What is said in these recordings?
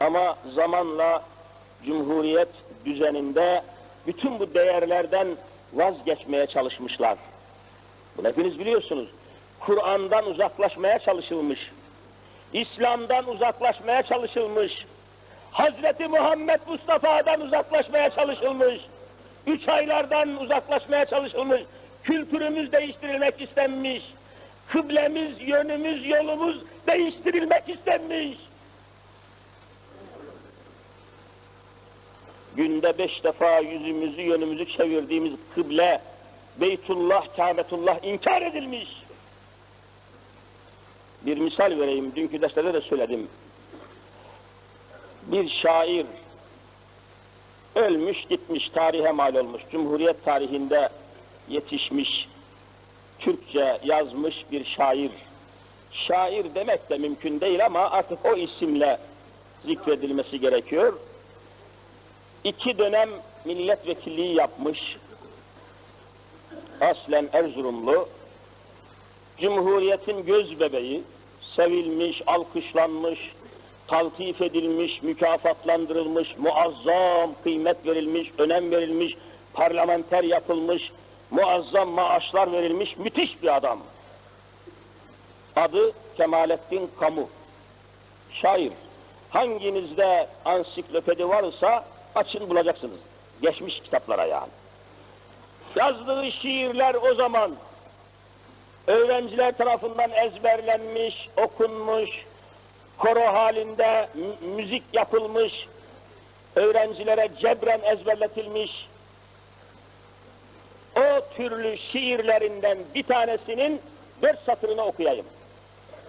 Ama zamanla Cumhuriyet düzeninde bütün bu değerlerden vazgeçmeye çalışmışlar. Bunu hepiniz biliyorsunuz. Kur'an'dan uzaklaşmaya çalışılmış. İslam'dan uzaklaşmaya çalışılmış. Hazreti Muhammed Mustafa'dan uzaklaşmaya çalışılmış. Üç aylardan uzaklaşmaya çalışılmış. Kültürümüz değiştirilmek istenmiş. Kıblemiz, yönümüz, yolumuz değiştirilmek istenmiş. Günde beş defa yüzümüzü, yönümüzü çevirdiğimiz kıble, Beytullah, Kâbetullah inkar edilmiş. Bir misal vereyim, dünkü derslerde de söyledim. Bir şair ölmüş gitmiş, tarihe mal olmuş, Cumhuriyet tarihinde yetişmiş, Türkçe yazmış bir şair. Şair demek de mümkün değil ama artık o isimle zikredilmesi gerekiyor. İki dönem milletvekilliği yapmış, aslen Erzurumlu, Cumhuriyetin göz bebeği, sevilmiş, alkışlanmış, taltif edilmiş, mükafatlandırılmış, muazzam kıymet verilmiş, önem verilmiş, parlamenter yapılmış, muazzam maaşlar verilmiş, müthiş bir adam. Adı Kemalettin Kamu. Şair. Hanginizde ansiklopedi varsa açın bulacaksınız. Geçmiş kitaplara yani. Yazdığı şiirler o zaman öğrenciler tarafından ezberlenmiş, okunmuş, koro halinde mü- müzik yapılmış, öğrencilere cebren ezberletilmiş. O türlü şiirlerinden bir tanesinin dört satırını okuyayım.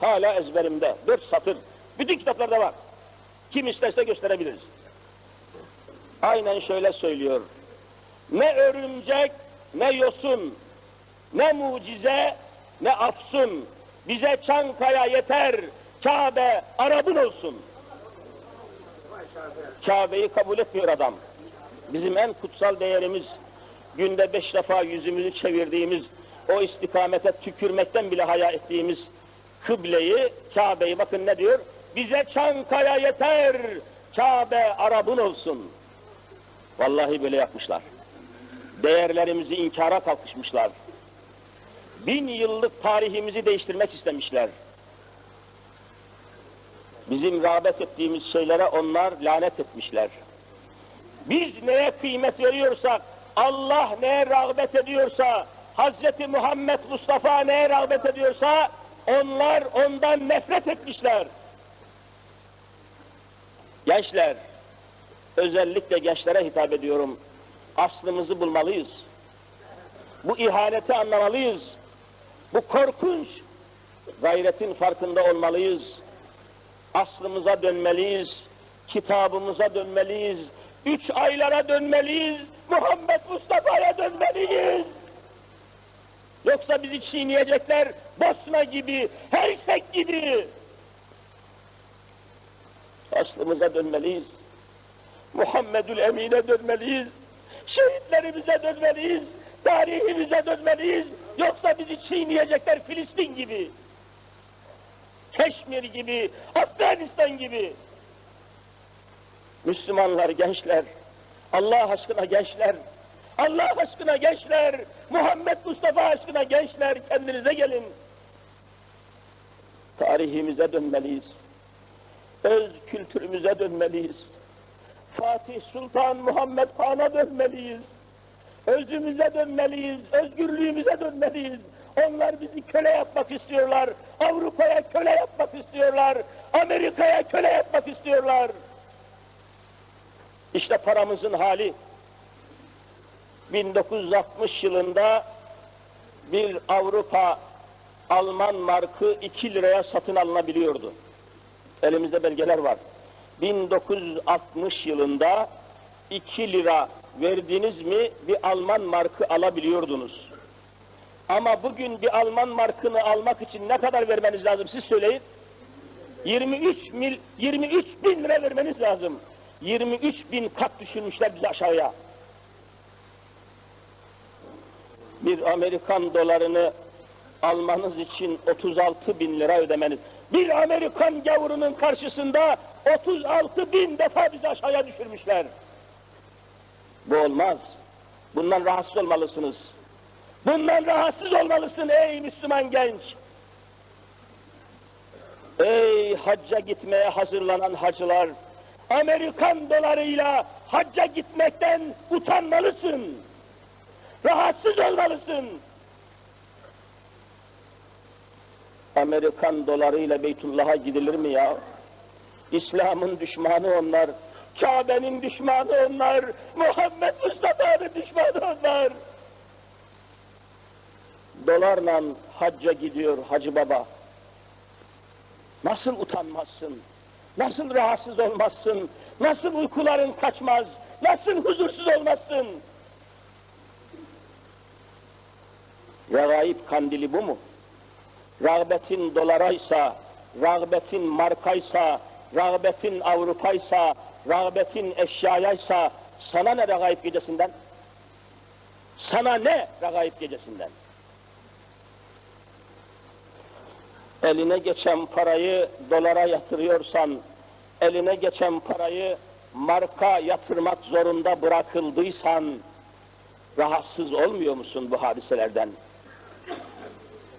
Hala ezberimde, dört satır. Bütün kitaplarda var. Kim isterse gösterebiliriz. Aynen şöyle söylüyor. Ne örümcek, ne yosun, ne mucize, ne afsun. Bize Çankaya yeter, Kabe Arap'ın olsun. Kabe'yi kabul etmiyor adam. Bizim en kutsal değerimiz, günde beş defa yüzümüzü çevirdiğimiz, o istikamete tükürmekten bile haya ettiğimiz kıbleyi, Kabe'yi bakın ne diyor? Bize Çankaya yeter, Kabe Arap'ın olsun. Vallahi böyle yapmışlar. Değerlerimizi inkara kalkışmışlar. Bin yıllık tarihimizi değiştirmek istemişler. Bizim rağbet ettiğimiz şeylere onlar lanet etmişler. Biz neye kıymet veriyorsak, Allah neye rağbet ediyorsa, Hazreti Muhammed Mustafa neye rağbet ediyorsa, onlar ondan nefret etmişler. Gençler, özellikle gençlere hitap ediyorum. Aslımızı bulmalıyız. Bu ihaneti anlamalıyız. Bu korkunç gayretin farkında olmalıyız. Aslımıza dönmeliyiz. Kitabımıza dönmeliyiz. Üç aylara dönmeliyiz. Muhammed Mustafa'ya dönmeliyiz. Yoksa bizi çiğneyecekler Bosna gibi, Hersek gibi. Aslımıza dönmeliyiz. Muhammedül Emin'e dönmeliyiz. Şehitlerimize dönmeliyiz. Tarihimize dönmeliyiz. Yoksa bizi çiğneyecekler Filistin gibi. Keşmir gibi, Afganistan gibi. Müslümanlar, gençler, Allah aşkına gençler, Allah aşkına gençler, Muhammed Mustafa aşkına gençler, kendinize gelin. Tarihimize dönmeliyiz. Öz kültürümüze dönmeliyiz. Fatih Sultan Muhammed Han'a dönmeliyiz. Özümüze dönmeliyiz, özgürlüğümüze dönmeliyiz. Onlar bizi köle yapmak istiyorlar. Avrupa'ya köle yapmak istiyorlar. Amerika'ya köle yapmak istiyorlar. İşte paramızın hali. 1960 yılında bir Avrupa Alman markı 2 liraya satın alınabiliyordu. Elimizde belgeler var. 1960 yılında 2 lira verdiniz mi bir Alman markı alabiliyordunuz. Ama bugün bir Alman markını almak için ne kadar vermeniz lazım siz söyleyin. 23 mil 23 bin lira vermeniz lazım. 23 bin kat düşürmüşler bizi aşağıya. Bir Amerikan dolarını almanız için 36 bin lira ödemeniz. Bir Amerikan gavurunun karşısında 36 bin defa bizi aşağıya düşürmüşler. Bu olmaz. Bundan rahatsız olmalısınız. Bundan rahatsız olmalısın ey Müslüman genç. Ey hacca gitmeye hazırlanan hacılar, Amerikan dolarıyla hacca gitmekten utanmalısın. Rahatsız olmalısın. Amerikan dolarıyla Beytullah'a gidilir mi ya? İslam'ın düşmanı onlar, Kabe'nin düşmanı onlar, Muhammed Mustafa'nın düşmanı onlar. Dolarla hacca gidiyor Hacı Baba. Nasıl utanmazsın? Nasıl rahatsız olmazsın? Nasıl uykuların kaçmaz? Nasıl huzursuz olmazsın? Regaib kandili bu mu? Rağbetin dolaraysa, rağbetin markaysa, rağbetin Avrupaysa, rağbetin eşyayaysa sana ne regaib gecesinden? Sana ne regaib gecesinden? Eline geçen parayı dolara yatırıyorsan, eline geçen parayı marka yatırmak zorunda bırakıldıysan, rahatsız olmuyor musun bu hadiselerden?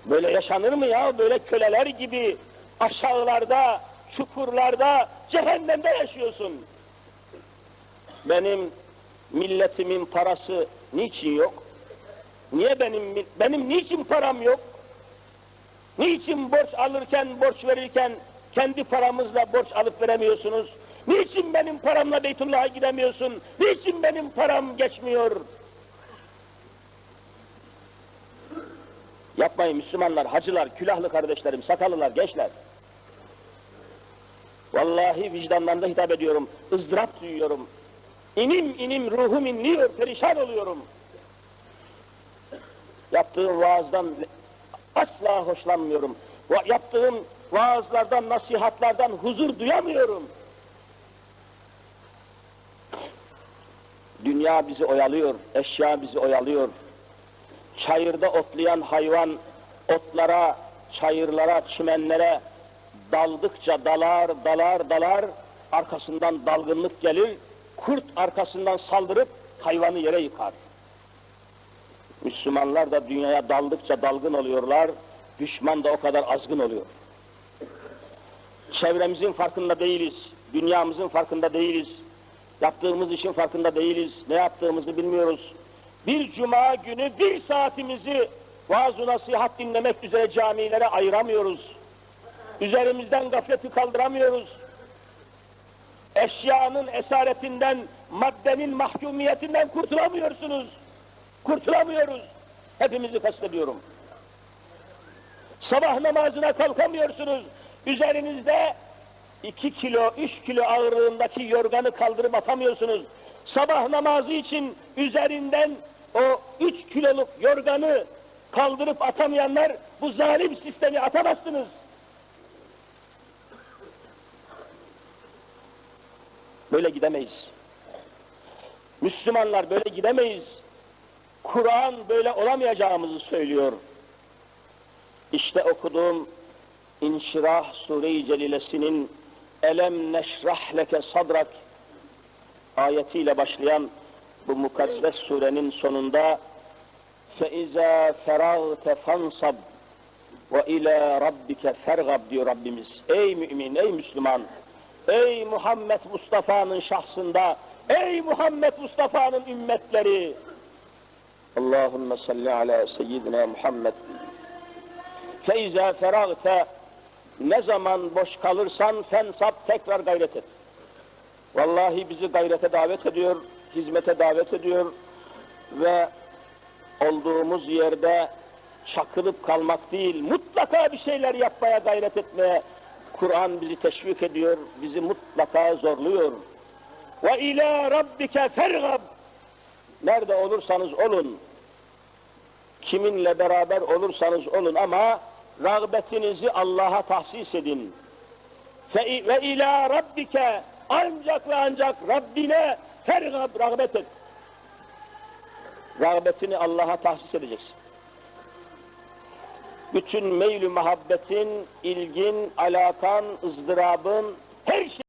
Böyle yaşanır mı ya? Böyle köleler gibi aşağılarda, çukurlarda, cehennemde yaşıyorsun. Benim milletimin parası niçin yok? Niye benim benim niçin param yok? Niçin borç alırken, borç verirken kendi paramızla borç alıp veremiyorsunuz? Niçin benim paramla Beytullah'a gidemiyorsun? Niçin benim param geçmiyor? Yapmayın Müslümanlar, hacılar, külahlı kardeşlerim, sakallılar, gençler. Vallahi vicdanlarında hitap ediyorum, ızdırap duyuyorum. İnim inim ruhum inliyor, perişan oluyorum. Yaptığım vaazdan asla hoşlanmıyorum. Yaptığım vaazlardan, nasihatlardan huzur duyamıyorum. Dünya bizi oyalıyor, eşya bizi oyalıyor. Çayırda otlayan hayvan otlara, çayırlara, çimenlere daldıkça dalar, dalar, dalar, arkasından dalgınlık gelir, kurt arkasından saldırıp hayvanı yere yıkar. Müslümanlar da dünyaya daldıkça dalgın oluyorlar, düşman da o kadar azgın oluyor. Çevremizin farkında değiliz, dünyamızın farkında değiliz, yaptığımız işin farkında değiliz, ne yaptığımızı bilmiyoruz. Bir cuma günü bir saatimizi vaaz nasihat dinlemek üzere camilere ayıramıyoruz. Üzerimizden gafleti kaldıramıyoruz. Eşyanın esaretinden, maddenin mahkumiyetinden kurtulamıyorsunuz. Kurtulamıyoruz. Hepimizi kastediyorum. Sabah namazına kalkamıyorsunuz. Üzerinizde iki kilo, üç kilo ağırlığındaki yorganı kaldırıp atamıyorsunuz. Sabah namazı için üzerinden o üç kiloluk yorganı kaldırıp atamayanlar bu zalim sistemi atamazsınız. Böyle gidemeyiz. Müslümanlar böyle gidemeyiz. Kur'an böyle olamayacağımızı söylüyor. İşte okuduğum İnşirah Sure-i Celilesinin Elem neşrah leke sadrak ayetiyle başlayan bu mukaddes surenin sonunda فَاِذَا فَرَغْتَ فَانْصَبْ وَاِلَى رَبِّكَ فَرْغَبْ diyor Rabbimiz. Ey mümin, ey Müslüman, ey Muhammed Mustafa'nın şahsında, ey Muhammed Mustafa'nın ümmetleri, Allahümme salli ala seyyidina Muhammed. Feyza feragte ne zaman boş kalırsan fensap tekrar gayret et. Vallahi bizi gayrete davet ediyor, hizmete davet ediyor ve olduğumuz yerde çakılıp kalmak değil, mutlaka bir şeyler yapmaya gayret etmeye Kur'an bizi teşvik ediyor, bizi mutlaka zorluyor. Ve ila rabbike fergab. Nerede olursanız olun, kiminle beraber olursanız olun ama rağbetinizi Allah'a tahsis edin. Ve ila rabbike ancak ve ancak Rabbine fergab rağbet et. Rağbetini Allah'a tahsis edeceksin. bütün meylü muhabbetin, ilgin, alakan, ızdırabın, her şey